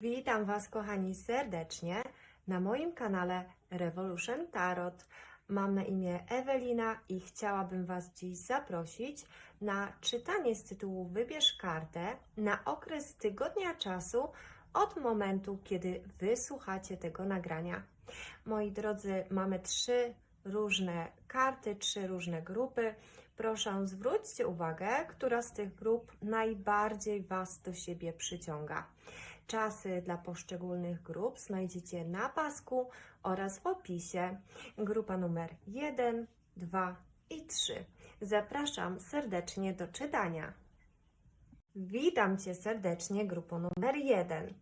Witam Was, kochani, serdecznie na moim kanale Revolution Tarot. Mam na imię Ewelina i chciałabym Was dziś zaprosić na czytanie z tytułu Wybierz kartę na okres tygodnia czasu od momentu, kiedy wysłuchacie tego nagrania. Moi drodzy, mamy trzy różne karty, trzy różne grupy. Proszę, zwróćcie uwagę, która z tych grup najbardziej Was do siebie przyciąga. Czasy dla poszczególnych grup znajdziecie na pasku oraz w opisie. Grupa numer 1, 2 i 3. Zapraszam serdecznie do czytania. Witam Cię serdecznie, grupo numer 1.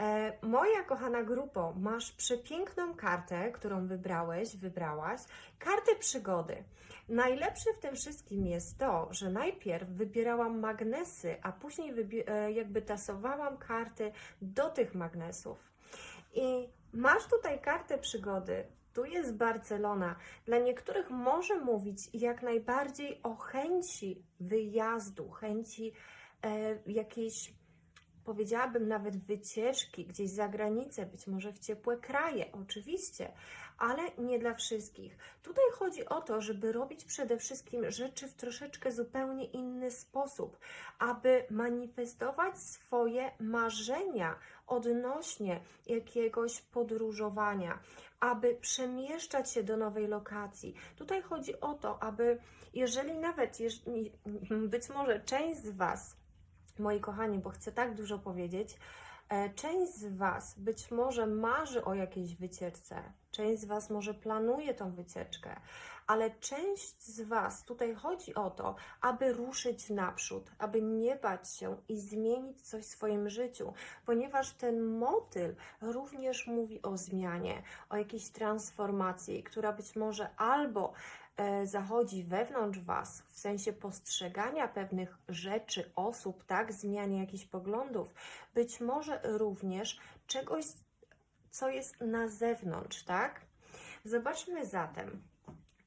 E, moja kochana grupo, masz przepiękną kartę, którą wybrałeś, wybrałaś. Kartę przygody. Najlepsze w tym wszystkim jest to, że najpierw wybierałam magnesy, a później e, jakby tasowałam karty do tych magnesów. I masz tutaj kartę przygody. Tu jest Barcelona. Dla niektórych może mówić jak najbardziej o chęci wyjazdu, chęci jakiejś, powiedziałabym nawet wycieczki gdzieś za granicę, być może w ciepłe kraje, oczywiście, ale nie dla wszystkich. Tutaj chodzi o to, żeby robić przede wszystkim rzeczy w troszeczkę zupełnie inny sposób, aby manifestować swoje marzenia odnośnie jakiegoś podróżowania, aby przemieszczać się do nowej lokacji. Tutaj chodzi o to, aby jeżeli nawet, być może część z Was, moi kochani, bo chcę tak dużo powiedzieć, e, część z Was być może marzy o jakiejś wycieczce, część z Was może planuje tą wycieczkę, ale część z Was tutaj chodzi o to, aby ruszyć naprzód, aby nie bać się i zmienić coś w swoim życiu, ponieważ ten motyl również mówi o zmianie, o jakiejś transformacji, która być może albo zachodzi wewnątrz Was, w sensie postrzegania pewnych rzeczy, osób, tak, zmianie jakichś poglądów, być może również czegoś, co jest na zewnątrz, tak? Zobaczmy zatem,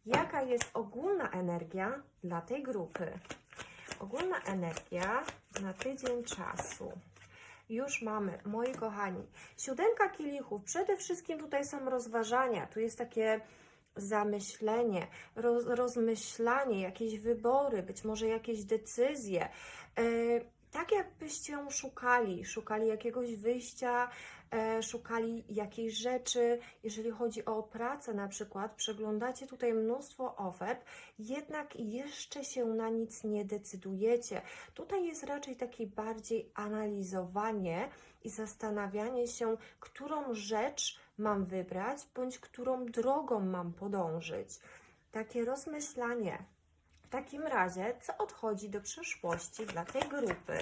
jaka jest ogólna energia dla tej grupy. Ogólna energia na tydzień czasu. Już mamy, moi kochani. Siódemka kielichów. Przede wszystkim tutaj są rozważania. Tu jest takie zamyślenie, roz, rozmyślanie, jakieś wybory, być może jakieś decyzje. E, tak jakbyście szukali, szukali jakiegoś wyjścia, e, szukali jakiejś rzeczy, jeżeli chodzi o pracę na przykład, przeglądacie tutaj mnóstwo ofert, jednak jeszcze się na nic nie decydujecie. Tutaj jest raczej takie bardziej analizowanie i zastanawianie się, którą rzecz mam wybrać, bądź którą drogą mam podążyć. Takie rozmyślanie. W takim razie, co odchodzi do przeszłości dla tej grupy?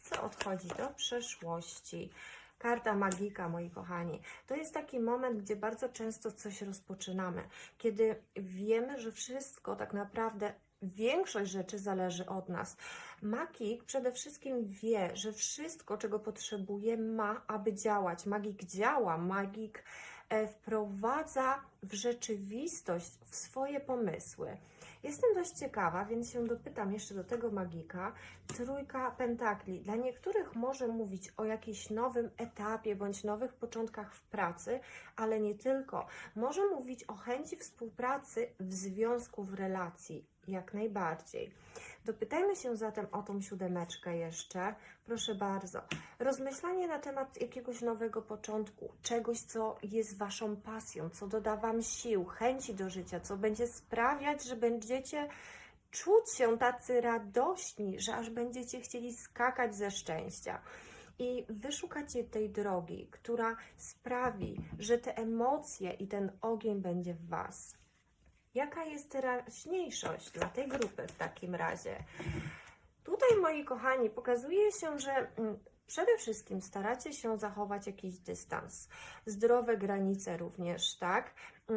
Co odchodzi do przeszłości? Karta magika, moi kochani. To jest taki moment, gdzie bardzo często coś rozpoczynamy, kiedy wiemy, że wszystko tak naprawdę, większość rzeczy zależy od nas. Magik przede wszystkim wie, że wszystko, czego potrzebuje, ma, aby działać. Magik działa, magik e, wprowadza w rzeczywistość w swoje pomysły. Jestem dość ciekawa, więc się dopytam jeszcze do tego magika. Trójka pentakli. Dla niektórych może mówić o jakimś nowym etapie bądź nowych początkach w pracy, ale nie tylko. Może mówić o chęci współpracy w związku, w relacji. Jak najbardziej. Dopytajmy się zatem o tą siódemeczkę jeszcze. Proszę bardzo. Rozmyślanie na temat jakiegoś nowego początku, czegoś, co jest Waszą pasją, co doda Wam sił, chęci do życia, co będzie sprawiać, że będziecie czuć się tacy radośni, że aż będziecie chcieli skakać ze szczęścia. I wyszukacie tej drogi, która sprawi, że te emocje i ten ogień będzie w Was. Jaka jest teraźniejszość dla tej grupy w takim razie? Tutaj, moi kochani, pokazuje się, że mm, przede wszystkim staracie się zachować jakiś dystans, zdrowe granice również, tak?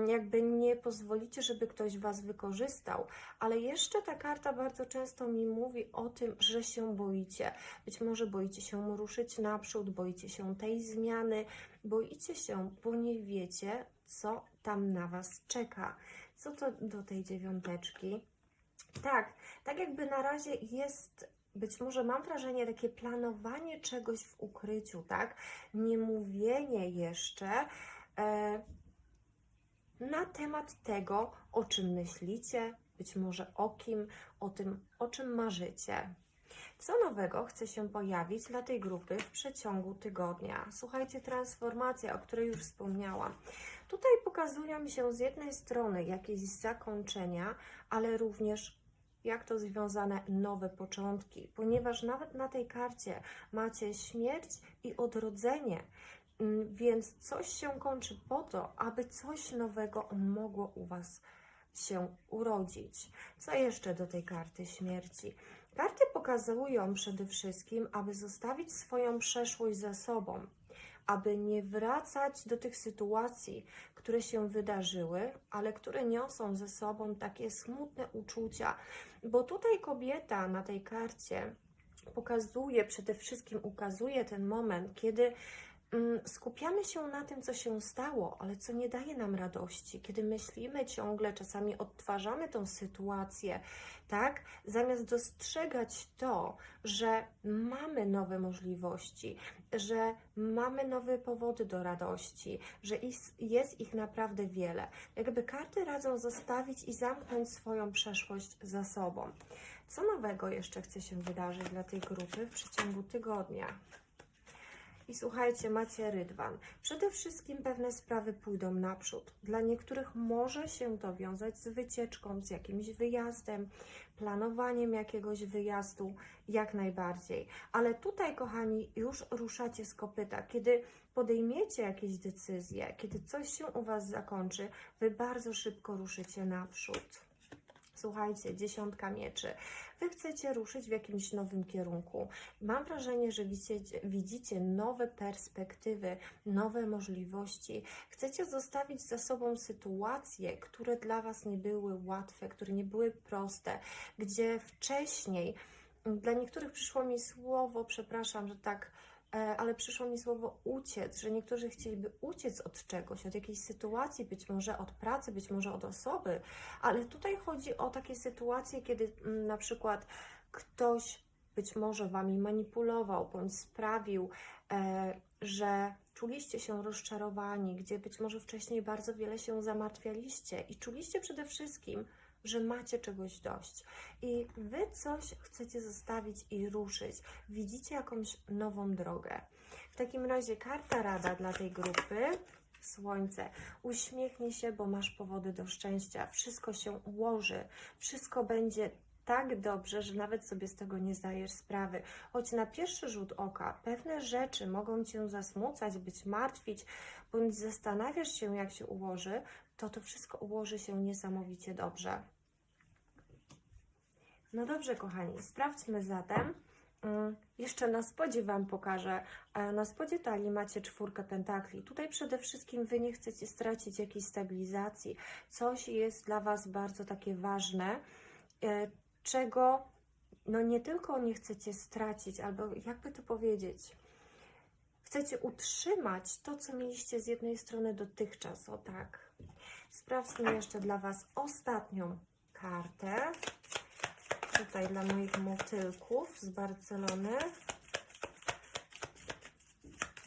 Jakby nie pozwolicie, żeby ktoś Was wykorzystał, ale jeszcze ta karta bardzo często mi mówi o tym, że się boicie. Być może boicie się ruszyć naprzód, boicie się tej zmiany, boicie się, bo nie wiecie, co tam na Was czeka. Co to do tej dziewiąteczki? Tak, tak jakby na razie jest być może mam wrażenie, takie planowanie czegoś w ukryciu, tak? Nie mówienie jeszcze e, na temat tego, o czym myślicie, być może o kim, o tym, o czym marzycie. Co nowego chce się pojawić dla tej grupy w przeciągu tygodnia? Słuchajcie, transformacja, o której już wspomniałam. Tutaj pokazują mi się z jednej strony jakieś zakończenia, ale również jak to związane nowe początki, ponieważ nawet na tej karcie macie śmierć i odrodzenie. Mm, Więc coś się kończy po to, aby coś nowego mogło u Was się urodzić. Co jeszcze do tej karty śmierci? Karty pokazują przede wszystkim, aby zostawić swoją przeszłość za sobą, aby nie wracać do tych sytuacji, które się wydarzyły, ale które niosą ze sobą takie smutne uczucia, bo tutaj kobieta na tej karcie pokazuje, przede wszystkim ukazuje ten moment, kiedy skupiamy się na tym, co się stało, ale co nie daje nam radości, kiedy myślimy ciągle, czasami odtwarzamy tą sytuację, tak, zamiast dostrzegać to, że mamy nowe możliwości, że mamy nowe powody do radości, że jest ich naprawdę wiele. Jakby karty radzą zostawić i zamknąć swoją przeszłość za sobą. Co nowego jeszcze chce się wydarzyć dla tej grupy w przeciągu tygodnia? I słuchajcie, macie rydwan. Przede wszystkim pewne sprawy pójdą naprzód. Dla niektórych może się to wiązać z wycieczką, z jakimś wyjazdem, planowaniem jakiegoś wyjazdu, jak najbardziej. Ale tutaj, kochani, już ruszacie z kopyta. Kiedy podejmiecie jakieś decyzje, kiedy coś się u Was zakończy, Wy bardzo szybko ruszycie naprzód. Słuchajcie, dziesiątka mieczy. Wy chcecie ruszyć w jakimś nowym kierunku. Mam wrażenie, że widzicie, widzicie nowe perspektywy, nowe możliwości. Chcecie zostawić za sobą sytuacje, które dla Was nie były łatwe, które nie były proste, gdzie wcześniej dla niektórych przyszło mi słowo, przepraszam, że tak ale przyszło mi słowo uciec, że niektórzy chcieliby uciec od czegoś, od jakiejś sytuacji, być może od pracy, być może od osoby, ale tutaj chodzi o takie sytuacje, kiedy mm, na przykład ktoś być może wami manipulował bądź sprawił, e, że czuliście się rozczarowani, gdzie być może wcześniej bardzo wiele się zamartwialiście i czuliście przede wszystkim, że macie czegoś dość i wy coś chcecie zostawić i ruszyć. Widzicie jakąś nową drogę. W takim razie karta rada dla tej grupy. Słońce, uśmiechnij się, bo masz powody do szczęścia. Wszystko się ułoży, wszystko będzie tak dobrze, że nawet sobie z tego nie zdajesz sprawy. Choć na pierwszy rzut oka pewne rzeczy mogą cię zasmucać, być martwić, bądź zastanawiasz się, jak się ułoży, to to wszystko ułoży się niesamowicie dobrze. No dobrze, kochani, sprawdźmy zatem. Mm, Jeszcze na spodzie Wam pokażę. E, Na spodzie talii macie czwórkę pentakli. Tutaj przede wszystkim Wy nie chcecie stracić jakiejś stabilizacji. Coś jest dla Was bardzo takie ważne, e, czego no nie tylko nie chcecie stracić, albo jakby to powiedzieć, chcecie utrzymać to, co mieliście z jednej strony dotychczas, o tak. Sprawdźmy jeszcze dla Was ostatnią kartę. Tutaj dla moich motylków z Barcelony.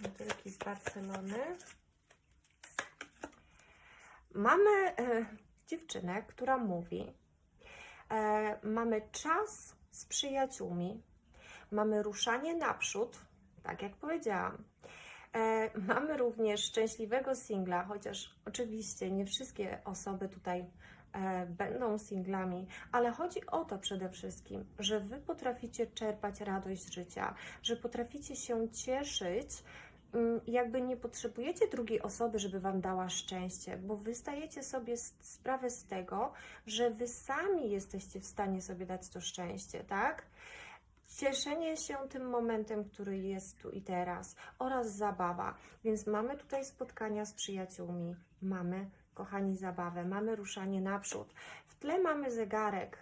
Motylki z Barcelony. Mamy e, dziewczynę, która mówi, e, mamy czas z przyjaciółmi, mamy ruszanie naprzód, tak jak powiedziałam. E, mamy również szczęśliwego singla, chociaż oczywiście nie wszystkie osoby tutaj będą singlami, ale chodzi o to przede wszystkim, że Wy potraficie czerpać radość z życia, że potraficie się cieszyć. mm, Jakby nie potrzebujecie drugiej osoby, żeby Wam dała szczęście, bo Wy zdajecie sobie sprawę z tego, że Wy sami jesteście w stanie sobie dać to szczęście, tak? Cieszenie się tym momentem, który jest tu i teraz oraz zabawa. Więc mamy tutaj spotkania z przyjaciółmi, mamy, kochani, zabawę, mamy ruszanie naprzód. W tle mamy zegarek.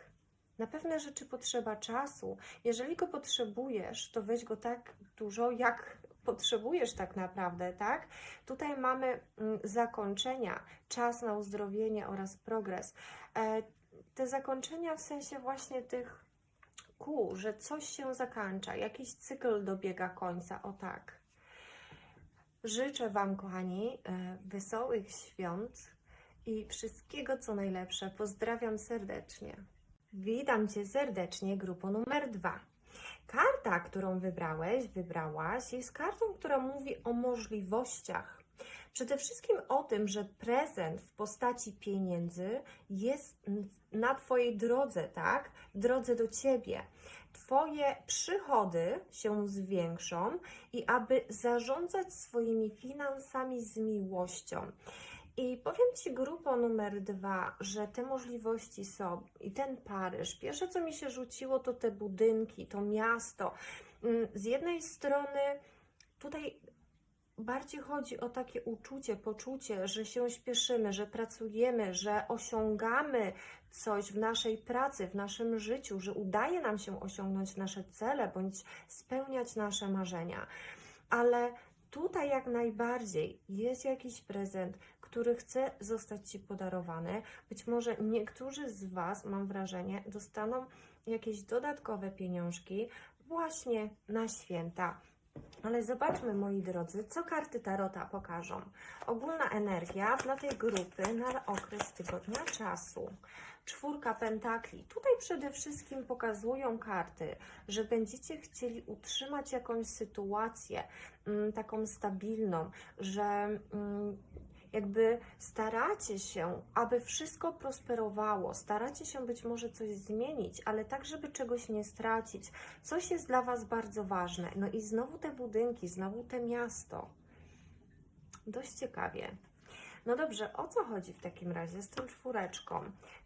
Na pewne rzeczy potrzeba czasu. Jeżeli go potrzebujesz, to weź go tak dużo, jak potrzebujesz tak naprawdę, tak? Tutaj mamy mm, zakończenia, czas na uzdrowienie oraz progres. E, te zakończenia w sensie właśnie tych ku, że coś się zakończa, jakiś cykl dobiega końca, o tak. Życzę Wam, kochani, e, wesołych świąt i wszystkiego co najlepsze. Pozdrawiam serdecznie. Witam Cię serdecznie, grupo numer dwa. Karta, którą wybrałeś, wybrałaś, jest kartą, która mówi o możliwościach. Przede wszystkim o tym, że prezent w postaci pieniędzy jest na Twojej drodze, tak? Drodze do Ciebie. Twoje przychody się zwiększą i aby zarządzać swoimi finansami z miłością. I powiem Ci, grupo numer dwa, że te możliwości są i ten Paryż. Pierwsze, co mi się rzuciło, to te budynki, to miasto. Mm, Z jednej strony tutaj bardziej chodzi o takie uczucie, poczucie, że się śpieszymy, że pracujemy, że osiągamy coś w naszej pracy, w naszym życiu, że udaje nam się osiągnąć nasze cele bądź spełniać nasze marzenia. Ale tutaj jak najbardziej jest jakiś prezent, który chce zostać Ci podarowany. Być może niektórzy z Was, mam wrażenie, dostaną jakieś dodatkowe pieniążki właśnie na święta. Ale zobaczmy, moi drodzy, co karty Tarota pokażą. Ogólna energia dla tej grupy na okres tygodnia czasu. Czwórka pentakli. Tutaj przede wszystkim pokazują karty, że będziecie chcieli utrzymać jakąś sytuację mm, taką stabilną, że mm, jakby staracie się, aby wszystko prosperowało, staracie się być może coś zmienić, ale tak, żeby czegoś nie stracić. Coś jest dla Was bardzo ważne. No i znowu te budynki, znowu te miasto. Dość ciekawie. No dobrze, o co chodzi w takim razie z tą czwóreczką?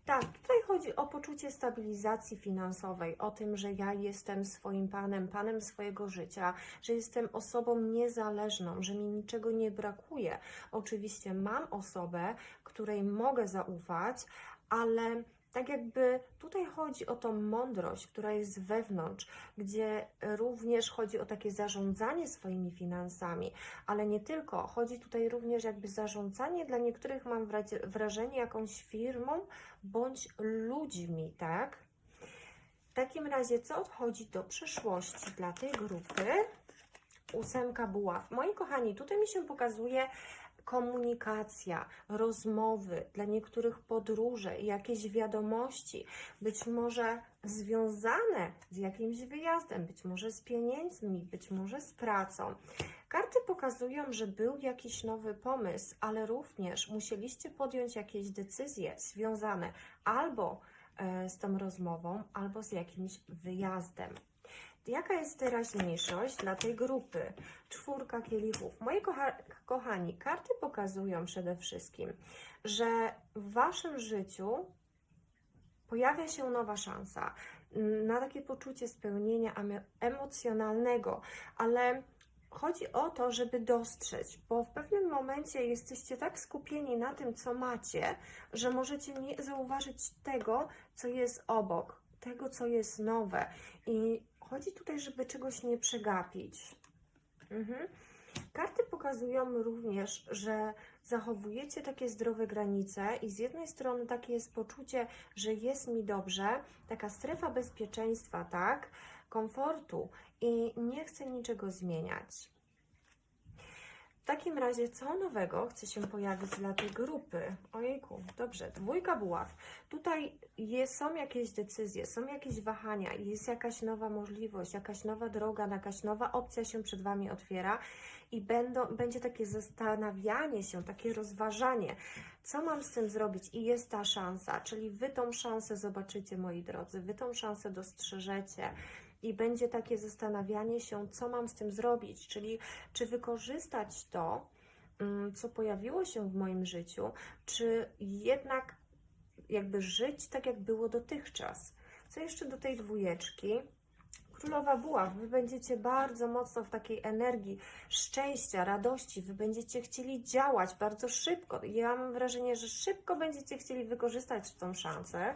Tak, tutaj chodzi o poczucie stabilizacji finansowej, o tym, że ja jestem swoim panem, panem swojego życia, że jestem osobą niezależną, że mi niczego nie brakuje. Oczywiście mam osobę, której mogę zaufać, ale tak jakby tutaj chodzi o tą mądrość, która jest wewnątrz, gdzie również chodzi o takie zarządzanie swoimi finansami, ale nie tylko. Chodzi tutaj również jakby zarządzanie dla niektórych, mam wrażenie, jakąś firmą bądź ludźmi, tak? W takim razie, co odchodzi do przyszłości dla tej grupy? Ósemka buław. Moi kochani, tutaj mi się pokazuje komunikacja, rozmowy, dla niektórych podróże, jakieś wiadomości, być może związane z jakimś wyjazdem, być może z pieniędzmi, być może z pracą. Karty pokazują, że był jakiś nowy pomysł, ale również musieliście podjąć jakieś decyzje związane albo e, z tą rozmową, albo z jakimś wyjazdem. Jaka jest teraźniejszość dla tej grupy? Czwórka kielichów. Moi kocha kochani, karty pokazują przede wszystkim, że w Waszym życiu pojawia się nowa szansa na takie poczucie spełnienia emo- emocjonalnego, ale chodzi o to, żeby dostrzec, bo w pewnym momencie jesteście tak skupieni na tym, co macie, że możecie nie zauważyć tego, co jest obok, tego, co jest nowe. I chodzi tutaj, żeby czegoś nie przegapić. Mhm. Karty pokazują również, że zachowujecie takie zdrowe granice i z jednej strony takie jest poczucie, że jest mi dobrze, taka strefa bezpieczeństwa, tak, komfortu i nie chcę niczego zmieniać. W takim razie, co nowego chce się pojawić dla tej grupy? Ojejku, dobrze, dwójka buław. Tutaj jest, są jakieś decyzje, są jakieś wahania, jest jakaś nowa możliwość, jakaś nowa droga, jakaś nowa opcja się przed Wami otwiera i będą, będzie takie zastanawianie się, takie rozważanie, co mam z tym zrobić i jest ta szansa, czyli Wy tą szansę zobaczycie, moi drodzy, Wy tą szansę dostrzeżecie i będzie takie zastanawianie się, co mam z tym zrobić, czyli czy wykorzystać to, mm, co pojawiło się w moim życiu, czy jednak jakby żyć tak, jak było dotychczas. Co jeszcze do tej dwójeczki? Królowa Buław, Wy będziecie bardzo mocno w takiej energii szczęścia, radości, Wy będziecie chcieli działać bardzo szybko. Ja mam wrażenie, że szybko będziecie chcieli wykorzystać tą szansę.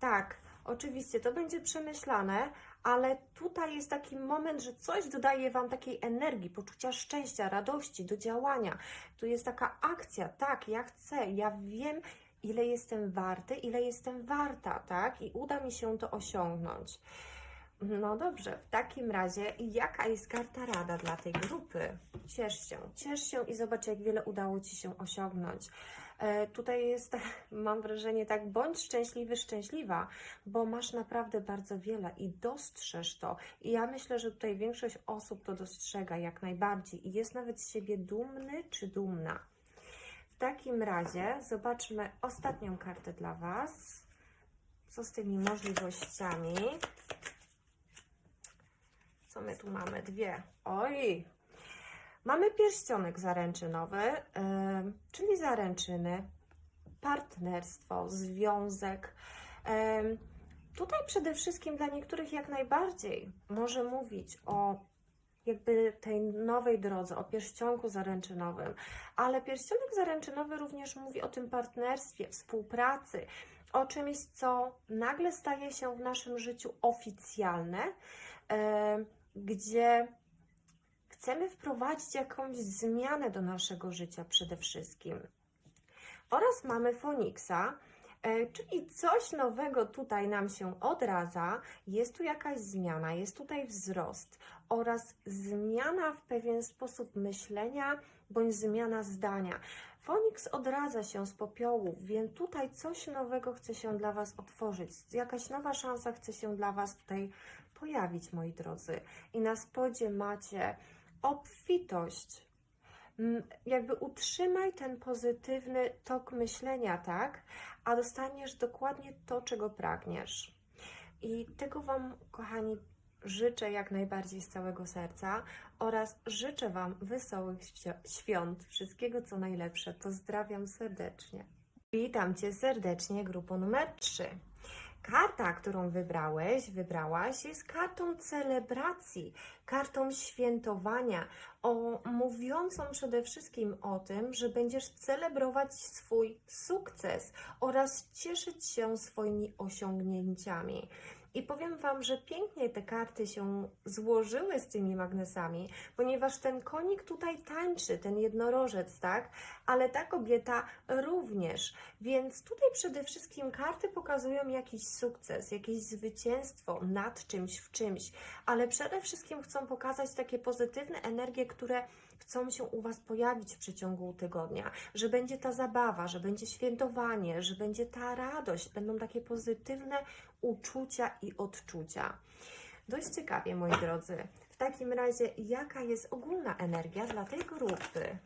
Tak, oczywiście to będzie przemyślane, ale tutaj jest taki moment, że coś dodaje Wam takiej energii, poczucia szczęścia, radości, do działania. Tu jest taka akcja, tak, ja chcę, ja wiem, ile jestem warty, ile jestem warta, tak, i uda mi się to osiągnąć. No dobrze, w takim razie jaka jest karta rada dla tej grupy? Ciesz się, ciesz się i zobacz, jak wiele udało Ci się osiągnąć. E, tutaj jest, mam wrażenie, tak, bądź szczęśliwy, szczęśliwa, bo masz naprawdę bardzo wiele i dostrzeż to. I ja myślę, że tutaj większość osób to dostrzega jak najbardziej i jest nawet z siebie dumny czy dumna. W takim razie zobaczmy ostatnią kartę dla Was. Co z tymi możliwościami? Co my tu mamy? Dwie. Oj! Mamy pierścionek zaręczynowy, czyli zaręczyny, partnerstwo, związek. Tutaj przede wszystkim dla niektórych jak najbardziej może mówić o jakby tej nowej drodze, o pierścionku zaręczynowym, ale pierścionek zaręczynowy również mówi o tym partnerstwie, współpracy, o czymś, co nagle staje się w naszym życiu oficjalne, gdzie chcemy wprowadzić jakąś zmianę do naszego życia przede wszystkim. Oraz mamy Foniksa, e, czyli coś nowego tutaj nam się odradza, jest tu jakaś zmiana, jest tutaj wzrost oraz zmiana w pewien sposób myślenia bądź zmiana zdania. Foniks odradza się z popiołu, więc tutaj coś nowego chce się dla Was otworzyć, jakaś nowa szansa chce się dla Was tutaj pojawić, moi drodzy. I na spodzie macie obfitość, Mm, jakby utrzymaj ten pozytywny tok myślenia, tak? A dostaniesz dokładnie to, czego pragniesz. I tego Wam, kochani, życzę jak najbardziej z całego serca oraz życzę Wam wesołych świ- świąt, wszystkiego co najlepsze. Pozdrawiam serdecznie. Witam Cię serdecznie, grupo numer 3. Karta, którą wybrałeś, wybrałaś, jest kartą celebracji, kartą świętowania, o, mówiącą przede wszystkim o tym, że będziesz celebrować swój sukces oraz cieszyć się swoimi osiągnięciami. I powiem Wam, że pięknie te karty się złożyły z tymi magnesami, ponieważ ten konik tutaj tańczy, ten jednorożec, tak? Ale ta kobieta również. Więc tutaj przede wszystkim karty pokazują jakiś sukces, jakieś zwycięstwo nad czymś w czymś, ale przede wszystkim chcą pokazać takie pozytywne energie, które chcą się u Was pojawić w przeciągu tygodnia, że będzie ta zabawa, że będzie świętowanie, że będzie ta radość, będą takie pozytywne uczucia i odczucia. Dość ciekawie, moi drodzy. W takim razie, jaka jest ogólna energia dla tej grupy?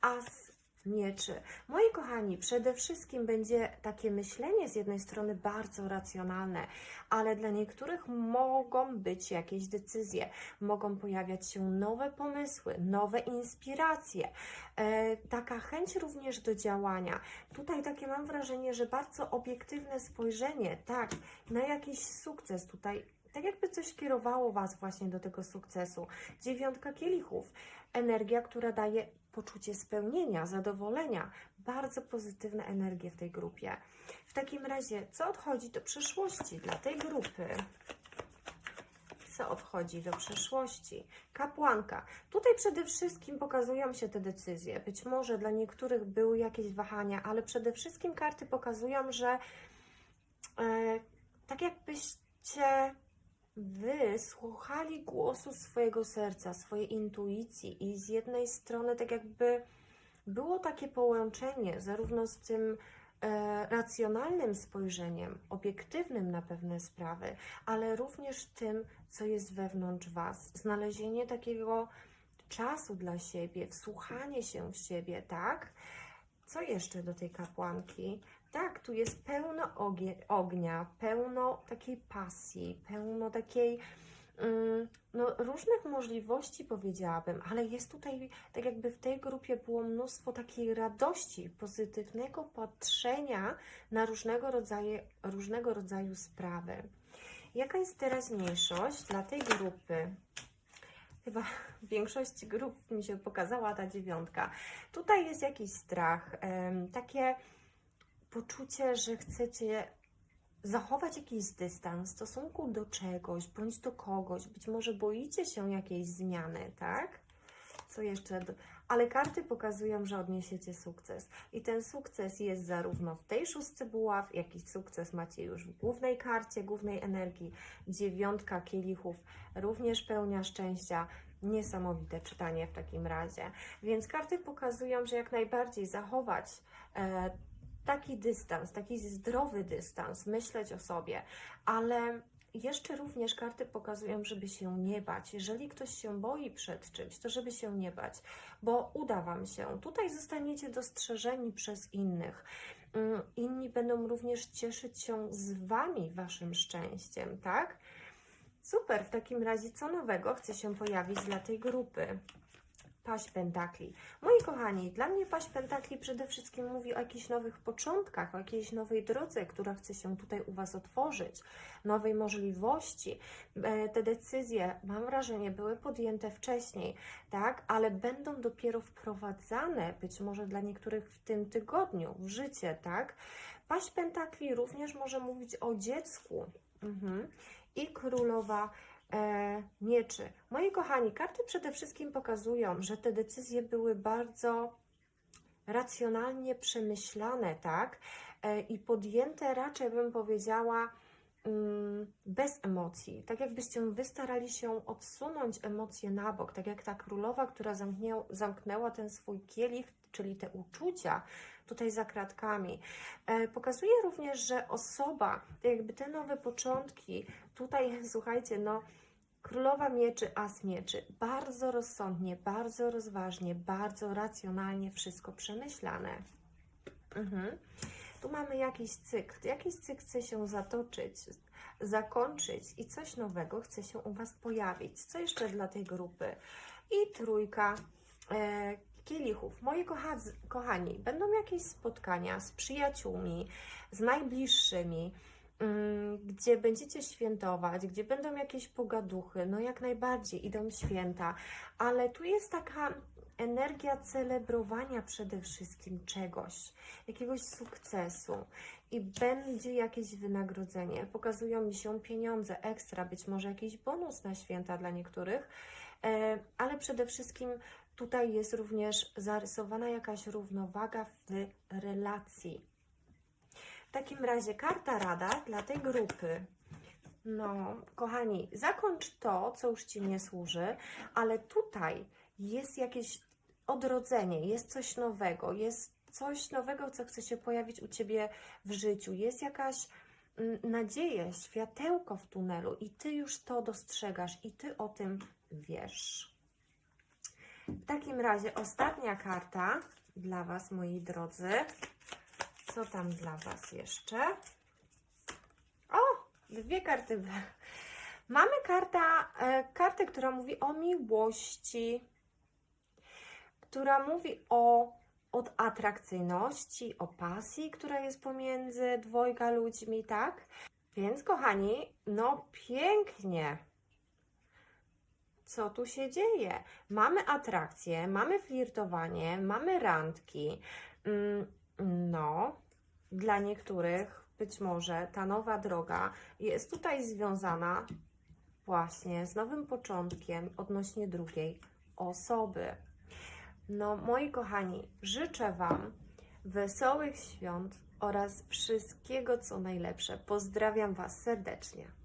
As mieczy. Moi kochani, przede wszystkim będzie takie myślenie z jednej strony bardzo racjonalne, ale dla niektórych mogą być jakieś decyzje, mogą pojawiać się nowe pomysły, nowe inspiracje, e, taka chęć również do działania. Tutaj takie mam wrażenie, że bardzo obiektywne spojrzenie, tak, na jakiś sukces tutaj. Tak jakby coś kierowało Was właśnie do tego sukcesu. Dziewiątka kielichów, energia, która daje poczucie spełnienia, zadowolenia. Bardzo pozytywne energie w tej grupie. W takim razie, co odchodzi do przyszłości dla tej grupy? Co odchodzi do przyszłości? Kapłanka. Tutaj przede wszystkim pokazują się te decyzje. Być może dla niektórych były jakieś wahania, ale przede wszystkim karty pokazują, że e, tak jakbyście Wy słuchali głosu swojego serca, swojej intuicji i z jednej strony tak jakby było takie połączenie zarówno z tym e, racjonalnym spojrzeniem, obiektywnym na pewne sprawy, ale również tym, co jest wewnątrz Was. Znalezienie takiego czasu dla siebie, wsłuchanie się w siebie, tak? Co jeszcze do tej kapłanki? Tak, tu jest pełno ognia, pełno takiej pasji, pełno takiej mm, no, różnych możliwości, powiedziałabym, ale jest tutaj, tak jakby w tej grupie było mnóstwo takiej radości, pozytywnego patrzenia na różnego rodzaju, różnego rodzaju sprawy. Jaka jest teraźniejszość dla tej grupy? Chyba większość grup mi się pokazała ta dziewiątka. Tutaj jest jakiś strach, takie poczucie, że chcecie zachować jakiś dystans w stosunku do czegoś bądź do kogoś. Być może boicie się jakiejś zmiany, tak? Co jeszcze? Ale karty pokazują, że odniesiecie sukces. I ten sukces jest zarówno w tej szóstce buław, jak i sukces macie już w głównej karcie, głównej energii. Dziewiątka kielichów również pełnia szczęścia. Niesamowite czytanie w takim razie. Więc karty pokazują, że jak najbardziej zachować e, taki dystans, taki zdrowy dystans, myśleć o sobie, ale jeszcze również karty pokazują, żeby się nie bać. Jeżeli ktoś się boi przed czymś, to żeby się nie bać, bo uda Wam się. Tutaj zostaniecie dostrzeżeni przez innych. Mm, Inni będą również cieszyć się z Wami, Waszym szczęściem, tak? Super, w takim razie co nowego chce się pojawić dla tej grupy? Paść Pentakli. Moi kochani, dla mnie Paść Pentakli przede wszystkim mówi o jakichś nowych początkach, o jakiejś nowej drodze, która chce się tutaj u Was otworzyć, nowej możliwości. E, Te decyzje, mam wrażenie, były podjęte wcześniej, tak, ale będą dopiero wprowadzane, być może dla niektórych w tym tygodniu, w życie, tak. Paść Pentakli również może mówić o dziecku. Mhm. I królowa e, mieczy. Moi kochani, karty przede wszystkim pokazują, że te decyzje były bardzo racjonalnie przemyślane, tak? E, I podjęte raczej bym powiedziała mm, bez emocji. Tak jakbyście wy starali się odsunąć emocje na bok, tak jak ta królowa, która zamknęła ten swój kielich, czyli te uczucia tutaj za kratkami. E, pokazuje również, że osoba, jakby te nowe początki, tutaj słuchajcie, no Królowa mieczy, as mieczy. Bardzo rozsądnie, bardzo rozważnie, bardzo racjonalnie wszystko przemyślane. Mhm. Tu mamy jakiś cykl. Jakiś cykl chce się zatoczyć, zakończyć i coś nowego chce się u Was pojawić. Co jeszcze dla tej grupy? I trójka e, kielichów. Moi kochadzy, kochani, będą jakieś spotkania z przyjaciółmi, z najbliższymi gdzie będziecie świętować, gdzie będą jakieś pogaduchy, no jak najbardziej idą święta, ale tu jest taka energia celebrowania przede wszystkim czegoś, jakiegoś sukcesu i będzie jakieś wynagrodzenie. Pokazują mi się pieniądze ekstra, być może jakiś bonus na święta dla niektórych, e, ale przede wszystkim tutaj jest również zarysowana jakaś równowaga w relacji. W takim razie karta rada dla tej grupy. No, kochani, zakończ to, co już Ci nie służy, ale tutaj jest jakieś odrodzenie, jest coś nowego, jest coś nowego, co chce się pojawić u Ciebie w życiu, jest jakaś mm, nadzieja, światełko w tunelu i Ty już to dostrzegasz i Ty o tym wiesz. W takim razie ostatnia karta dla Was, moi drodzy. Co tam dla Was jeszcze? O, dwie karty. Mamy karta, e, kartę, która mówi o miłości, która mówi o od atrakcyjności, o pasji, która jest pomiędzy dwojga ludźmi, tak? Więc kochani, no pięknie. Co tu się dzieje? Mamy atrakcję, mamy flirtowanie, mamy randki. Mm, No, dla niektórych być może ta nowa droga jest tutaj związana właśnie z nowym początkiem odnośnie drugiej osoby. No, moi kochani, życzę Wam wesołych świąt oraz wszystkiego co najlepsze. Pozdrawiam Was serdecznie.